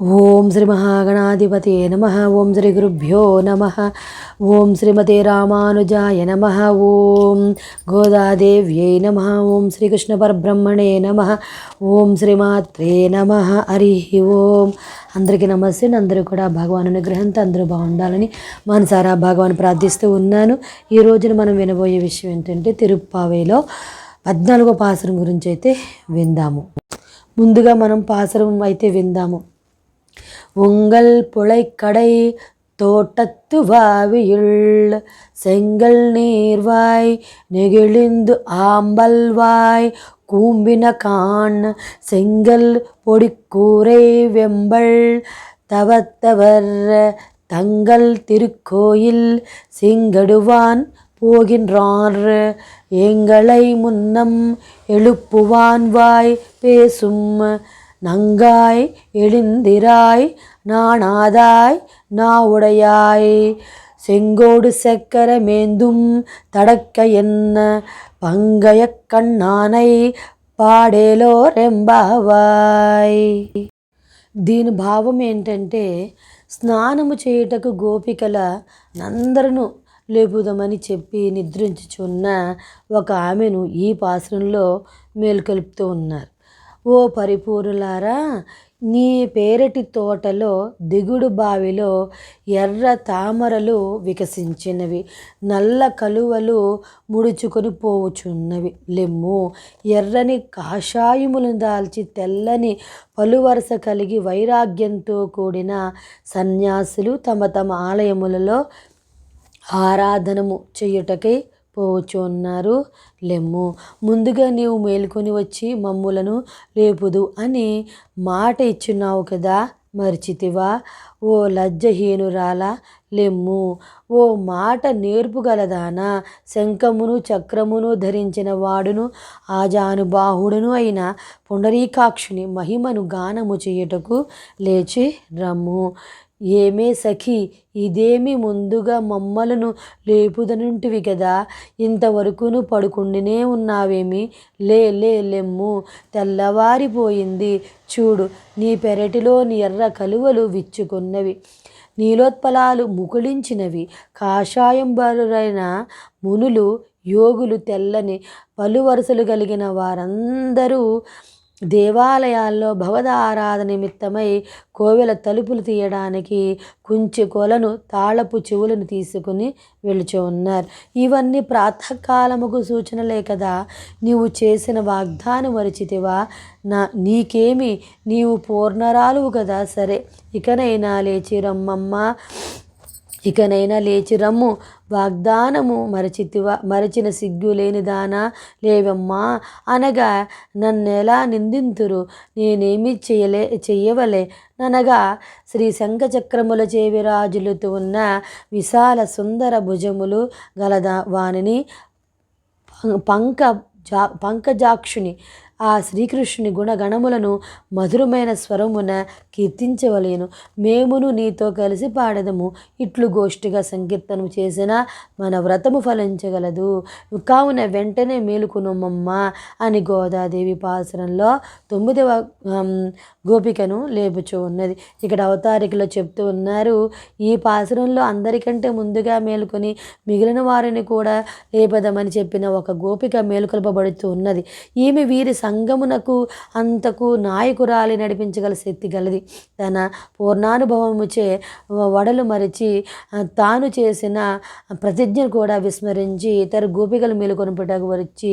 ఓం శ్రీ మహాగణాధిపతే నమ. ఓం శ్రీ గురుభ్యో నమ. ఓం శ్రీమతే రామానుజాయ నమ. ఓం గోదాదేవ్యై నమ. ఓం శ్రీకృష్ణ పరబ్రహ్మణే నమ. ఓం శ్రీమాత్రే నమ. హరి ఓం. అందరికీ నమస్తే. అందరూ కూడా భగవాన్ అనుగ్రహంతో అందరూ బాగుండాలని మనసారా భగవాన్ ప్రార్థిస్తూ ఉన్నాను. ఈ రోజున మనం వినబోయే విషయం ఏంటంటే తిరుప్పావేలో పద్నాలుగో పాసరం గురించి అయితే విందాము. ముందుగా మనం పాసరం అయితే విందాము. உங்கள் புழைக்கடை தோட்டத்து வாவியுள் செங்கல் நீர்வாய் நெகிழிந்து ஆம்பல்வாய் கூம்பின கான் செங்கல் பொடிக்கூரை வெம்பல் தவத்தவர் தங்கள் திருக்கோயில் செங்கடுவான் போகின்றார். எங்களை முன்னம் எழுப்புவான் வாய் பேசும் நங்காய் எழுந்திராய் நாணாதாய் நாவுடையாய் செங்கோடு செக்கர மேந்தும் தடக்க என்ன பங்கய கண்ணானை పాడేలో రెంబావాయ్ దీని భావం ఏంటంటే స్నానము చేయుటకు గోపికల నందరను లేపుదామని చెప్పి నిద్రించుచున్న ఒక ఆమెను ఈ పాశ్రంలో మేల్కొలుపుతూ ఉన్నారు ఓ పరిపూరులారా నీ పేరటి తోటలో దిగుడు బావిలో ఎర్ర తామరలు వికసించినవి. నల్ల కలువలు ముడుచుకొని పోవుచున్నవి. లెమ్ము ఎర్రని కాషాయములను దాల్చి తెల్లని పలువరస కలిగి వైరాగ్యంతో కూడిన సన్యాసులు తమ తమ ఆలయములలో ఆరాధనము చేయుటకై పోచున్నారు లెమ్ము. ముందుగా నీవు మేలుకొని వచ్చి మమ్ములను లేపుదు అని మాట ఇచ్చున్నావు కదా మరిచితివా? ఓ లజ్జహీనురాల లెమ్ము ఓ మాట నేర్పుగలదానా శంఖమును చక్రమును ధరించిన వాడును ఆజానుబాహుడును అయిన పుండరీకాక్షుని మహిమను గానము చేయుటకు లేచి రమ్ము. ఏమే సఖి ఇదేమి ముందుగా మమ్మలను లేపుదనుంటివి కదా ఇంతవరకును పడుకుండినే ఉన్నావేమి? లే లే లెమ్ము తెల్లవారిపోయింది. చూడు నీ పెరటిలోని ఎర్ర కలువలు విచ్చుకున్నవి. నీలోత్పలాలు ముకుళించినవి. కాషాయంబరులైన మునులు యోగులు తెల్లని పలు వరుసలు కలిగిన వారందరూ దేవాలయాల్లో భవద ఆరాధ నిమిత్తమై కోవెల తలుపులు తీయడానికి కుంచె కొలను తాళపు చెవులను తీసుకుని వెళుచు ఉన్నారు. ఇవన్నీ ప్రాతకాలముకు సూచనలే కదా. నీవు చేసిన వాగ్దానం మరిచితివా నా నీకేమి? నీవు పూర్ణరాలువు కదా. సరే ఇకనైనా లేచి రమ్మమ్మ. ఇకనైనా లేచి రమ్ము. వాగ్దానము మరచితివా మరచిన సిగ్గు లేని దానా లేవమ్మా. అనగా నన్నెలా నిందింతురు? నేనేమి చేయలే చెయ్యవలే? అనగా శ్రీ శంఖచక్రముల చేవిరాజులతో ఉన్న విశాల సుందర భుజములు గలదా వానిని? పంక జా పంకజాక్షుని ఆ శ్రీకృష్ణుని గుణగణములను మధురమైన స్వరమున కీర్తించవలేను. మేమును నీతో కలిసి పాడదము. ఇట్లు గోష్ఠిగా సంకీర్తనం చేసిన మన వ్రతము ఫలించగలదు. కావున వెంటనే మేలుకునమ్మమ్మ అని గోదాదేవి పాసరంలో తొమ్మిదవ గోపికను లేపుచూ ఉన్నది. ఇక్కడ అవతారికలో చెప్తూ ఉన్నారు ఈ పాసురంలో అందరికంటే ముందుగా మేలుకొని మిగిలిన వారిని కూడా లేపదమని చెప్పిన ఒక గోపిక మేలుకొల్పబడుతూ ఉన్నది. ఈమె వీరి సంగమునకు అంతకు నాయకురాలి నడిపించగల శక్తి గలది. తన పూర్ణానుభవముచే వడలు మరిచి తాను చేసిన ప్రతిజ్ఞను కూడా విస్మరించి ఇతర గోపికలు మేలుకొనుపుటకు వచ్చి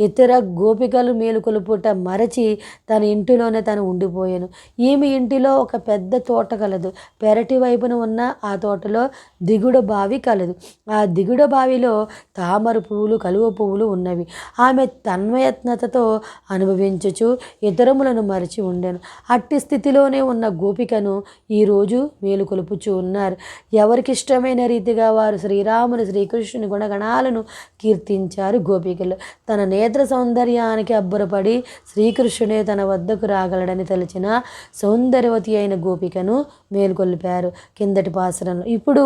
ఇతర గోపికలు మేలుకొలుపుట మరచి తన ఇంటిలోనే తను వెళ్ళిపోయాను ఈమె ఇంటిలో ఒక పెద్ద తోట కలదు. పెరటి వైపున ఉన్న ఆ తోటలో దిగుడ బావి కలదు. ఆ దిగుడ బావిలో తామర పువ్వులు కలువ పువ్వులు ఉన్నవి. ఆమె తన్మయత్నతతో అనుభవించుచు ఇతరములను మరిచి ఉండెను. అట్టి స్థితిలోనే ఉన్న గోపికను ఈరోజు మేలుకొలుపుచూ ఉన్నారు. ఎవరికిష్టమైన రీతిగా వారు శ్రీరాముని శ్రీకృష్ణుని గుణగణాలను కీర్తించారు గోపికలు. తన నేత్ర సౌందర్యానికి అబ్బురపడి శ్రీకృష్ణుడే తన వద్దకు రాగలడని వచ్చిన సౌందర్యవతి అయిన గోపికను మేలుకొల్పారు. కిందటి పాసరంలో ఇప్పుడు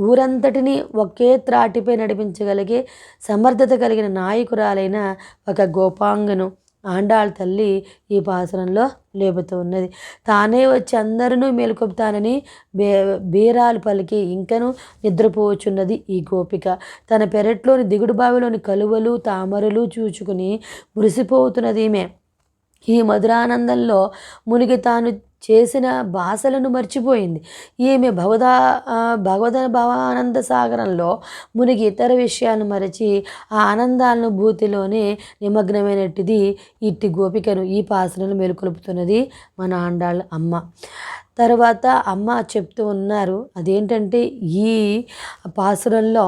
ఊరంతటిని ఒకే త్రాటిపై నడిపించగలిగే సమర్థత కలిగిన నాయకురాలైన ఒక గోపాంగను ఆండాళ్ తల్లి ఈ పాసరంలో లేపుతూ ఉన్నది. తానే వచ్చి అందరినూ మేలుకొపుతానని బే బీరాలు పలికి ఇంకను నిద్రపోవచ్చున్నది ఈ గోపిక. తన పెరట్లోని దిగుడు బావిలోని కలువలు తామరలు చూచుకుని మురిసిపోతున్నది ఈమె ఈ మధురానందంలో మునిగి తాను చేసిన భాషలను మర్చిపోయింది. ఈమె భగవదా భగవద భవానంద సాగరంలో మునిగి ఇతర విషయాలను మరచి ఆ ఆనందాలను భూతిలోనే నిమగ్నమైనట్టుది ఇట్టి గోపికను ఈ పాసనను మేలుకొలుపుతున్నది మన ఆండాళ్ళ అమ్మ. తర్వాత అమ్మ చెప్తూ ఉన్నారు అదేంటంటే ఈ పాసురంలో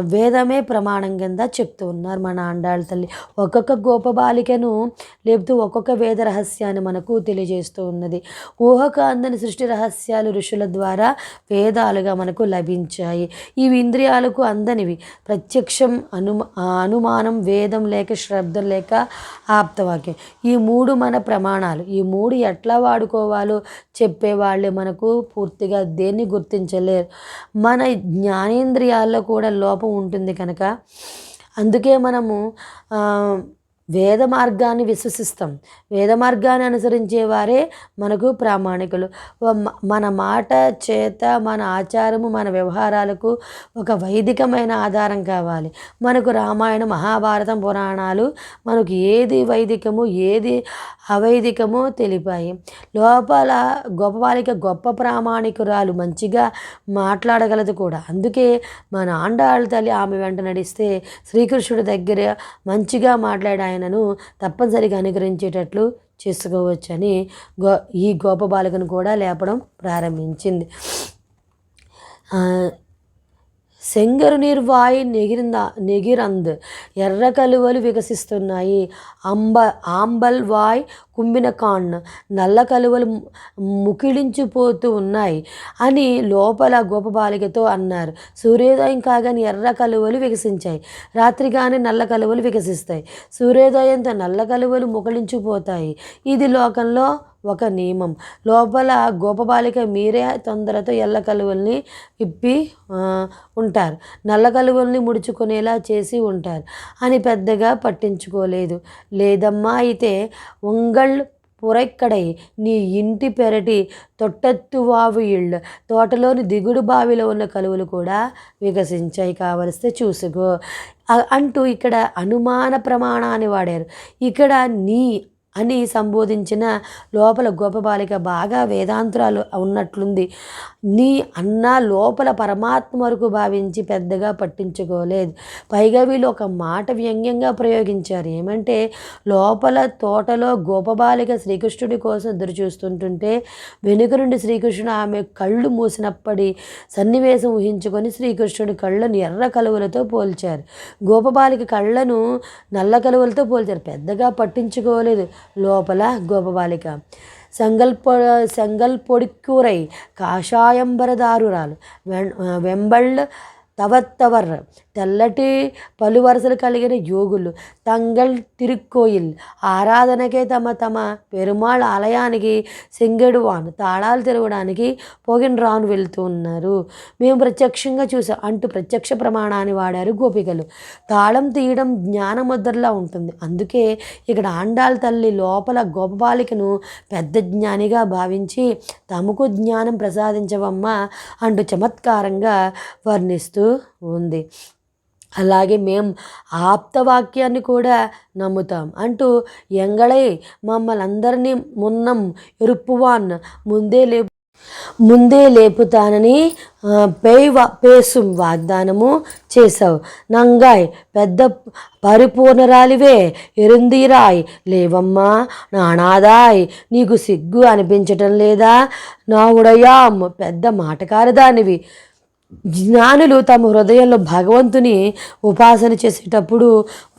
వేదమే ప్రమాణం కింద చెప్తూ ఉన్నారు మన ఆండాళ్ళ తల్లి. ఒక్కొక్క గోప బాలికను లేపుతూ ఒక్కొక్క వేద రహస్యాన్ని మనకు తెలియజేస్తూ ఉన్నది. ఊహక అందని సృష్టి రహస్యాలు ఋషుల ద్వారా వేదాలుగా మనకు లభించాయి. ఇవి ఇంద్రియాలకు అందనివి. ప్రత్యక్షం అను అనుమానం వేదం లేక శ్రద్ధం లేక ఆప్తవాక్యం. ఈ మూడు మన ప్రమాణాలు. ఈ మూడు ఎట్లా వాడుకోవాలో చెప్పేవాళ్ళే మనకు పూర్తిగా దేన్ని గుర్తించలేరు. మన జ్ఞానేంద్రియాల్లో కూడా లోపం ఉంటుంది కనుక. అందుకే మనము వేద మార్గాన్ని విశ్వసిస్తాం. వేద మార్గాన్ని అనుసరించే వారే మనకు ప్రామాణికులు మన మాట చేత మన ఆచారము మన వ్యవహారాలకు ఒక వైదికమైన ఆధారం కావాలి. మనకు రామాయణ మహాభారతం పురాణాలు మనకు ఏది వైదికము ఏది అవైదికమో తెలిపాయి. లోపల గొప్పవాలిక గొప్ప ప్రామాణికురాలు మంచిగా మాట్లాడగలదు కూడా. అందుకే మన ఆండాళ్ళ తల్లి ఆమె వెంట నడిస్తే శ్రీకృష్ణుడి దగ్గర మంచిగా మాట్లాడాయన ఆయనను తప్పనిసరిగా అనుగ్రహించేటట్లు చేసుకోవచ్చని గో ఈ గోప బాలికను కూడా లేపడం ప్రారంభించింది. సెంగరు నిర్వాయి నెగిరింద నెగిరంద్. ఎర్ర కలువలు వికసిస్తున్నాయి. అంబ ఆంబల్ వాయ్ కుంభిన కాన్ నల్ల కలువలు ము- ముకిళించిపోతూ ఉన్నాయి అని లోపల గోపబాలికతో అన్నారు. సూర్యోదయం కాగానే ఎర్ర కలువలు వికసించాయి. రాత్రి కానీ నల్ల కలువలు వికసిస్తాయి. సూర్యోదయంతో నల్ల కలువలు ముకిళించిపోతాయి. ఇది లోకంలో ఒక నియమం. లోపల గోపబాలిక మీరే తొందరతో ఎల్ల కలువల్ని ఇప్పి ఉంటారు. నల్ల కలువల్ని ముడుచుకునేలా చేసి ఉంటారు. అని పెద్దగా పట్టించుకోలేదు. లేదమ్మా అయితే ఉంగళ్ పురైక్కడై నీ ఇంటి పెరటి తొట్టెత్తు వావు ఇళ్ళు. తోటలోని దిగుడు బావిలో ఉన్న కలువలు కూడా వికసించాయి కావలిస్తే చూసుకో. అంటూ ఇక్కడ అనుమాన ప్రమాణాన్ని వాడారు. ఇక్కడ నీ అని సంబోధించిన లోపల గోపబాలిక బాగా వేదాంతరాలు ఉన్నట్లుంది. నీ అన్న లోపల పరమాత్మ వరకు భావించి పెద్దగా పట్టించుకోలేదు. పైగా వీళ్ళు ఒక మాట వ్యంగ్యంగా ప్రయోగించారు. ఏమంటే లోపల తోటలో గోపబాలిక శ్రీకృష్ణుడి కోసం ఎదురు చూస్తుంటుంటే వెనుక నుండి శ్రీకృష్ణుడు ఆమె కళ్ళు మూసినప్పటి సన్నివేశం ఊహించుకొని శ్రీకృష్ణుడి కళ్ళను ఎర్ర కలువలతో పోల్చారు. గోపబాలిక కళ్ళను నల్ల కలువలతో పోల్చారు. పెద్దగా పట్టించుకోలేదు. లోపల గోపబాలిక సంగల్ప సంగల్పొడిక్కూరై కాషాయంబరదారురాలు వెం- వెంబళ్ళ తవత్తవర్ తెల్లటి పలు వరుసలు కలిగిన యోగులు తంగల్ తిరుక్కోయిల్. ఆరాధనకే తమ తమ పెరుమాళ్ ఆలయానికి సింగడువాన్ తాళాలు తిరగడానికి పోగిన రాను వెళ్తూ ఉన్నారు మేము ప్రత్యక్షంగా చూసాం అంటూ ప్రత్యక్ష ప్రమాణాన్ని వాడారు గోపికలు. తాళం తీయడం జ్ఞానముద్రలా ఉంటుంది. అందుకే ఇక్కడ ఆండాల తల్లి లోపల గోపబాలికను పెద్ద జ్ఞానిగా భావించి తమకు జ్ఞానం ప్రసాదించవమ్మా అంటూ చమత్కారంగా వర్ణిస్తూ ఉంది. అలాగే మేం ఆప్తవాక్యాన్ని కూడా నమ్ముతాం. అంటూ ఎంగళై మమ్మల్ని అందరినీ మున్నం ఎరుపువాన్ ముందే లే ముందే లేపుతానని ఆ, పేవ పేసుం వాగ్దానము చేశావు. నంగాయ్ పెద్ద పరిపూర్ణరాలివే ఎరుందీరాయ్ లేవమ్మా నానాదాయ్ నీకు సిగ్గు అనిపించటం లేదా? నా ఉడయాం పెద్ద మాటకారదానివి జ్ఞానులు తమ హృదయంలో భగవంతుని ఉపాసన చేసేటప్పుడు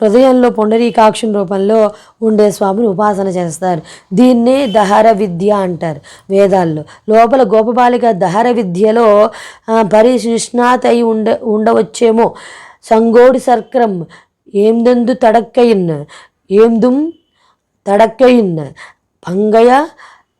హృదయంలో పొండరీకాక్షం రూపంలో ఉండే స్వామిని ఉపాసన చేస్తారు. దీన్నే దహర విద్య అంటారు వేదాల్లో. లోపల గోపబాలిక దహర విద్యలో ఆ, అయి ఉండ ఉండవచ్చేమో. సంగోడి సర్క్రం ఏందెందు తడక్కయిన్ ఏందుం తడక్కయిన్ పంగయ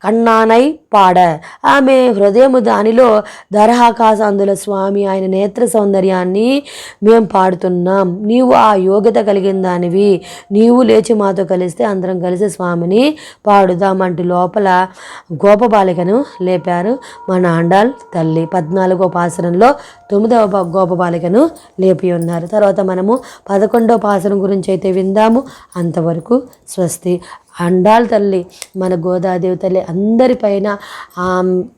కన్నానై పాడ. ఆమె హృదయము దానిలో దరహాకాశాందుల స్వామి ఆయన నేత్ర సౌందర్యాన్ని మేము పాడుతున్నాం. నీవు ఆ యోగ్యత కలిగిన దానివి. నీవు లేచి మాతో కలిస్తే అందరం కలిసి స్వామిని పాడుదాం అంటూ లోపల గోపబాలికను లేపారు మన ఆండాల్ తల్లి. పద్నాలుగో పాసరంలో తొమ్మిదవ బా- గోపబాలికను లేపి ఉన్నారు. తర్వాత మనము పదకొండవ పాసరం గురించి అయితే విందాము. అంతవరకు స్వస్తి. అండాల తల్లి మన గోదాదేవి తల్లి అందరిపైన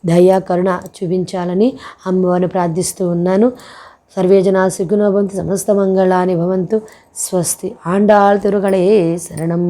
దయా కరుణ చూపించాలని అమ్మవారిని ప్రార్థిస్తూ ఉన్నాను. సర్వేజనా సుఖినో భవంతు సమస్త మంగళాని భవంతు. స్వస్తి. ఆండాళ్ తిరుగణే శరణం.